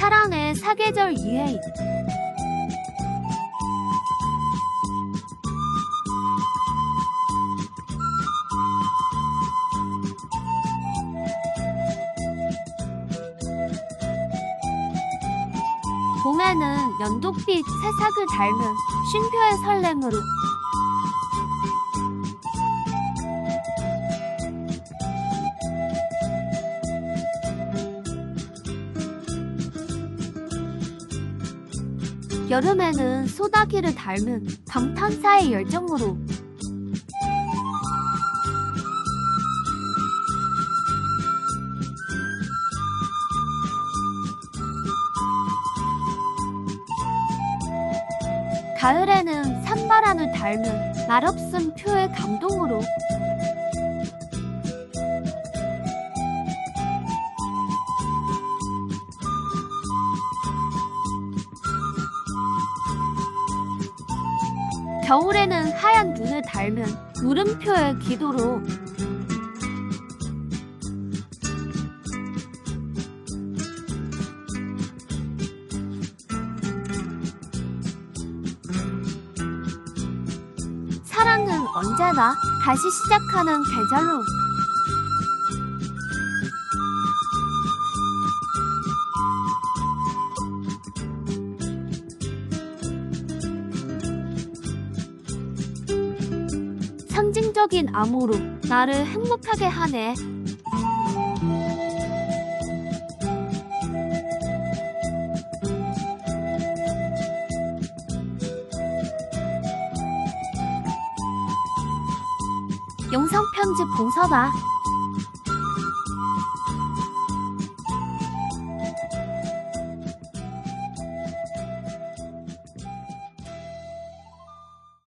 사랑의 사계절 이해. 봄에는 연독빛 새싹을 닮은 쉼표의 설렘으로 여름에는 소나기를 닮은 감탄사의 열정으로. 가을에는 산바람을 닮은 말없음 표의 감동으로 겨울에는 하얀 눈을 닮은 물음표의 기도로 사랑은 언제나 다시 시작하는 계절로 상징적인 암호로 나를 행복하게 하네. 영상 편집 봉서다.